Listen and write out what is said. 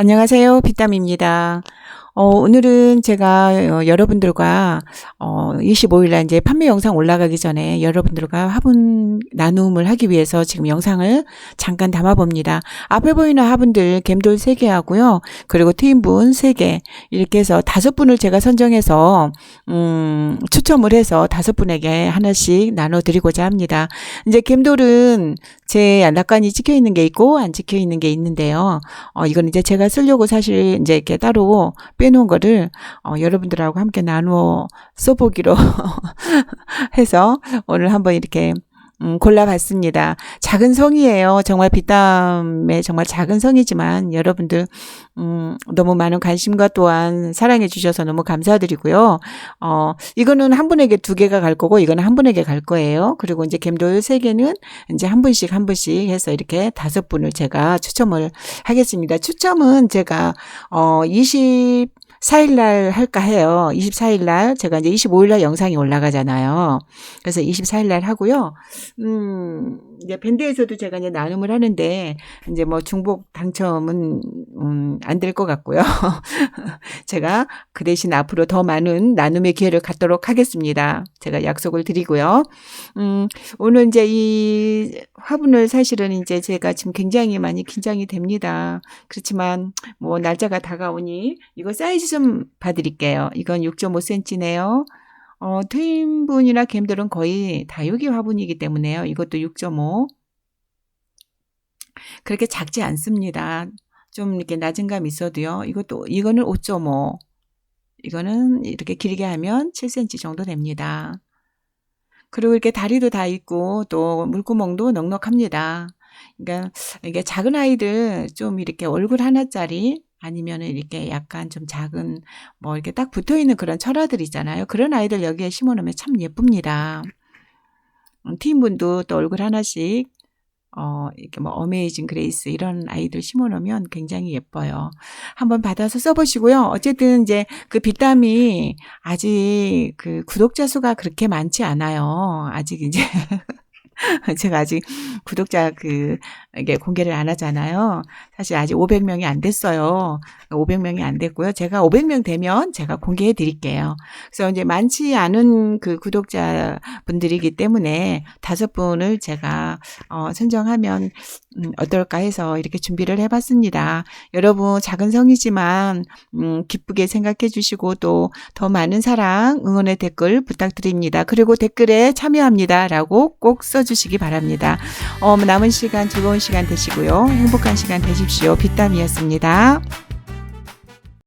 안녕하세요. 비땀입니다. 어, 오늘은 제가 어, 여러분들과 어, 25일날 이제 판매 영상 올라가기 전에 여러분들과 화분 나눔을 하기 위해서 지금 영상을 잠깐 담아봅니다. 앞에 보이는 화분들 갬돌 3개 하고요. 그리고 트윈분 3개 이렇게 해서 다섯 분을 제가 선정해서 음, 추첨을 해서 다섯 분에게 하나씩 나눠드리고자 합니다. 이제 갬돌은 제 낙관이 찍혀 있는 게 있고 안 찍혀 있는 게 있는데요. 어, 이건 이제 제가 쓰려고 사실 이제 이렇게 따로 빼놓은 거를 어, 여러분들하고 함께 나누어 써보기로 해서 오늘 한번 이렇게 음, 골라봤습니다. 작은 성이에요. 정말 비담의 정말 작은 성이지만 여러분들 음, 너무 많은 관심과 또한 사랑해 주셔서 너무 감사드리고요. 어, 이거는 한 분에게 두 개가 갈 거고 이거는 한 분에게 갈 거예요. 그리고 이제 겜돌 세 개는 이제 한 분씩 한 분씩 해서 이렇게 다섯 분을 제가 추첨을 하겠습니다. 추첨은 제가 어, 20 4일날 할까 해요. 24일날 제가 이제 25일날 영상이 올라가잖아요. 그래서 24일날 하고요. 음, 이제 밴드에서도 제가 이제 나눔을 하는데 이제 뭐 중복 당첨은 음, 안 될 것 같고요. 제가 그 대신 앞으로 더 많은 나눔의 기회를 갖도록 하겠습니다. 제가 약속을 드리고요. 음, 오늘 이제 이 화분을 사실은 이제 제가 지금 굉장히 많이 긴장이 됩니다. 그렇지만 뭐 날짜가 다가오니 이거 사이즈 좀 봐드릴게요. 이건 6.5cm네요. 어, 트윈분이나 갬들은 거의 다육이 화분이기 때문에요. 이것도 6.5. 그렇게 작지 않습니다. 좀 이렇게 낮은 감 있어도요. 이것도, 이거는 5.5. 이거는 이렇게 길게 하면 7cm 정도 됩니다. 그리고 이렇게 다리도 다 있고 또 물구멍도 넉넉합니다. 그러니까 이게 작은 아이들 좀 이렇게 얼굴 하나짜리 아니면은 이렇게 약간 좀 작은 뭐 이렇게 딱 붙어 있는 그런 철화들 있잖아요. 그런 아이들 여기에 심어 놓으면 참 예쁩니다. 음, 팀분도 또 얼굴 하나씩 어, 이렇게 뭐, 어메이징 그레이스 이런 아이들 심어 놓으면 굉장히 예뻐요. 한번 받아서 써보시고요. 어쨌든 이제 그 빗담이 아직 그 구독자 수가 그렇게 많지 않아요. 아직 이제 제가 아직 구독자 그 이게 공개를 안 하잖아요. 사실 아직 500명이 안 됐어요. 500명이 안 됐고요. 제가 500명 되면 제가 공개해 드릴게요. 그래서 이제 많지 않은 그 구독자 분들이기 때문에 다섯 분을 제가 어 선정하면 음 어떨까 해서 이렇게 준비를 해 봤습니다. 여러분 작은 성이지만 음 기쁘게 생각해 주시고 또 더 많은 사랑 응원의 댓글 부탁드립니다. 그리고 댓글에 참여합니다 라고 꼭 써주세요. 주시기 바랍니다. 어, 남은 시간 즐거운 시간 되시고요. 행복한 시간 되십시오. 빗담이었습니다.